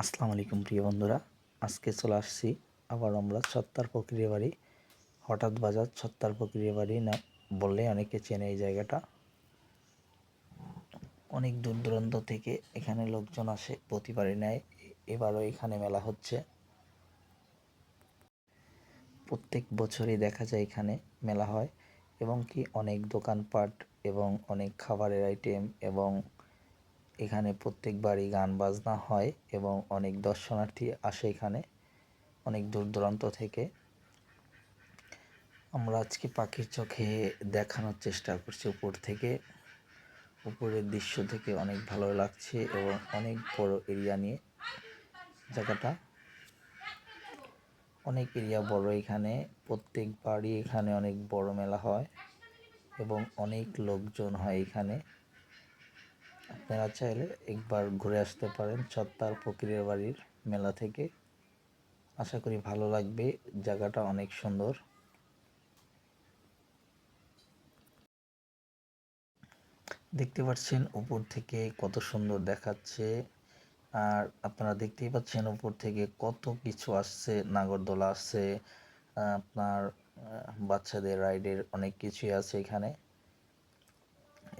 আসসালামু আলাইকুম প্রিয় বন্ধুরা। আজকে চলে আসছি আবার আমরা ছত্তার প্রক্রিয়া বাড়ি। হঠাৎ বাজার ছত্তার প্রক্রিয়া বাড়ি না বললে অনেকে চেনে এই জায়গাটা। অনেক দূর দূরান্ত থেকে এখানে লোকজন আসে, প্রতিবারই নেয়। এবারও এখানে মেলা হচ্ছে। প্রত্যেক বছরই দেখা যায় এখানে মেলা হয় এবং কি অনেক দোকানপাট এবং অনেক খাবারের আইটেম এবং এখানে প্রত্যেকবারই গান বাজনা হয় এবং অনেক দর্শনার্থী আসে এখানে, অনেক দূর দূরান্ত থেকে। আমরা আজকে পাখির চোখে দেখানোর চেষ্টা করছি উপর থেকে। উপরের দৃশ্য থেকে অনেক ভালো লাগছে এবং অনেক বড় এরিয়া নিয়ে জায়গাটা। অনেক এরিয়া বড় এখানে, প্রত্যেকবারই এখানে অনেক বড় মেলা হয় এবং অনেক লোকজন হয় এখানে। আপনারা চাইলে একবার ঘুরে আসতে পারেন ছত্তার ফকিরের বাড়ির মেলা থেকে। আশা করি ভালো লাগবে, জায়গাটা অনেক সুন্দর। দেখতে পাচ্ছেন উপর থেকে কত সুন্দর দেখাচ্ছে, আর আপনারা দেখতেই পাচ্ছেন উপর থেকে কত কিছু আসছে, নাগরদোলা আসছে আপনার বাচ্চাদের রাইডের অনেক কিছুই আছে এখানে।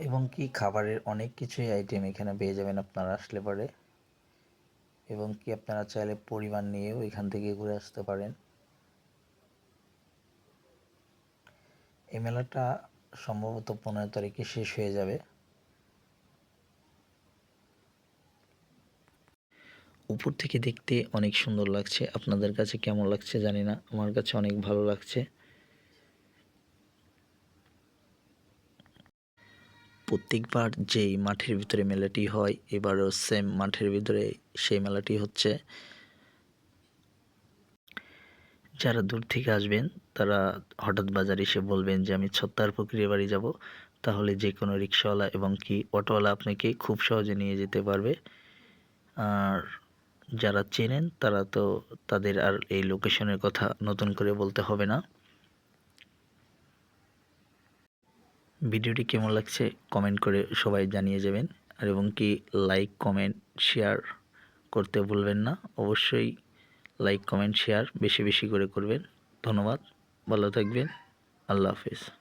এবং কি খাবারের অনেক কিছুই আইটেম এখানে পেয়ে যাবেন আপনারা আসলে পরে। এবং কি আপনারা চাইলে পরিবার নিয়েও এখান থেকে ঘুরে আসতে পারেন। এই মেলাটা সম্ভবত পনেরো তারিখে শেষ হয়ে যাবে। উপর থেকে দেখতে অনেক সুন্দর লাগছে। আপনাদের কাছে কেমন লাগছে জানি না। আমার কাছে অনেক ভালো লাগছে। প্রত্যেকবার যেই মাঠের ভিতরে মেলাটি হয়, এবারও সেম মাঠের ভিতরে সেই মেলাটি হচ্ছে। যারা দূর থেকে আসবেন, তারা হঠাৎ বাজার এসে বলবেন যে, আমি ছত্তার প্রক্রিয়া বাড়ি যাব। তাহলে যে কোনো রিক্সাওয়ালা এবং কি অটোওয়ালা আপনাকে খুব সহজে নিয়ে যেতে পারবে। আর যারা চেনেন, তারা তো তাদের আর এই লোকেশনের কথা নতুন করে বলতে হবে না। ভিডিওটি কেমন লাগছে কমেন্ট করে সবাই জানিয়ে যাবেন। আর এবং কি লাইক কমেন্ট শেয়ার করতে ভুলবেন না। অবশ্যই লাইক কমেন্ট শেয়ার বেশি বেশি করে করবেন। ধন্যবাদ। ভালো থাকবেন। আল্লাহ হাফিজ।